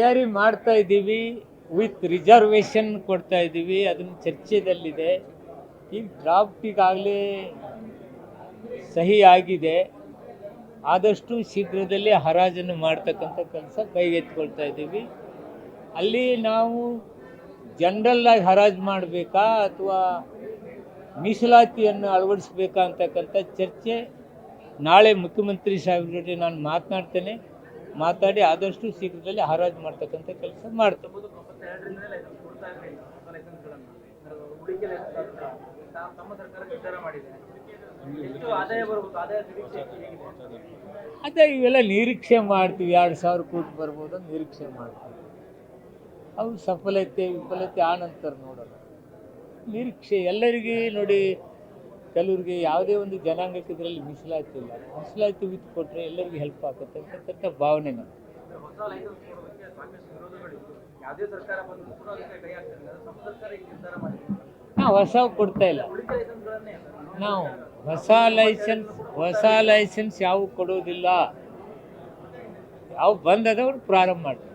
ತಯಾರಿ ಮಾಡ್ತಾ ಇದ್ದೀವಿ ವಿತ್ ರಿಸರ್ವೇಶನ್ ಕೊಡ್ತಾ ಇದ್ದೀವಿ, ಅದನ್ನು ಚರ್ಚೆದಲ್ಲಿದೆ ಈಗ ಡ್ರಾಫ್ಟಿಗಾಗಲೇ ಸಹಿ ಆಗಿದೆ. ಆದಷ್ಟು ಶೀಘ್ರದಲ್ಲಿ ಹರಾಜನ್ನು ಮಾಡ್ತಕ್ಕಂಥ ಕೆಲಸ ಕೈಗೆತ್ಕೊಳ್ತಾ ಇದ್ದೀವಿ. ಅಲ್ಲಿ ನಾವು ಜನರಲ್ಲಾಗಿ ಹರಾಜು ಮಾಡಬೇಕಾ ಅಥವಾ ಮೀಸಲಾತಿಯನ್ನು ಅಳವಡಿಸ್ಬೇಕಾ ಅಂತಕ್ಕಂಥ ಚರ್ಚೆ ನಾಳೆ ಮುಖ್ಯಮಂತ್ರಿ ಸಾಹೇಬ್ರ ಜೊತೆ ನಾನು ಮಾತನಾಡ್ತೇನೆ. ಮಾತಾಡಿ ಆದಷ್ಟು ಶೀಘ್ರದಲ್ಲಿ ಹರಾಜು ಮಾಡ್ತಕ್ಕಂಥ ಕೆಲಸ ಮಾಡ್ತೇವೆ. ಅದೇ ಇವೆಲ್ಲ ನಿರೀಕ್ಷೆ ಮಾಡ್ತೀವಿ ಎರಡು ಸಾವಿರ ಕೋಟಿ ಬರ್ಬೋದು ಅಂತ ನಿರೀಕ್ಷೆ ಮಾಡ್ತೀವಿ. ಅವು ಸಫಲತೆ ವಿಫಲತೆ ಆ ನಂತರ ನೋಡೋಣ. ನಿರೀಕ್ಷೆ ಎಲ್ಲರಿಗೂ ನೋಡಿ ಕೆಲವ್ರಿಗೆ ಯಾವುದೇ ಒಂದು ಜನಾಂಗಕ್ಕೆ ಇದರಲ್ಲಿ ಮೀಸಲಾತಿ ಇಲ್ಲ. ಮೀಸಲಾತಿ ವಿತ್ ಕೊಟ್ಟರೆ ಎಲ್ಲರಿಗೂ ಹೆಲ್ಪ್ ಆಗುತ್ತೆ ಅಂತಕ್ಕಂಥ ಭಾವನೆ ನಾನು ನಾವು ಹೊಸ ಕೊಡ್ತಾ ಇಲ್ಲ. ನಾವು ಹೊಸ ಲೈಸೆನ್ಸ್ ಹೊಸ ಲೈಸೆನ್ಸ್ ಯಾವ ಕೊಡೋದಿಲ್ಲ. ಯಾವ ಬಂದದವ್ರು ಪ್ರಾರಂಭ ಮಾಡ್ತಾರೆ.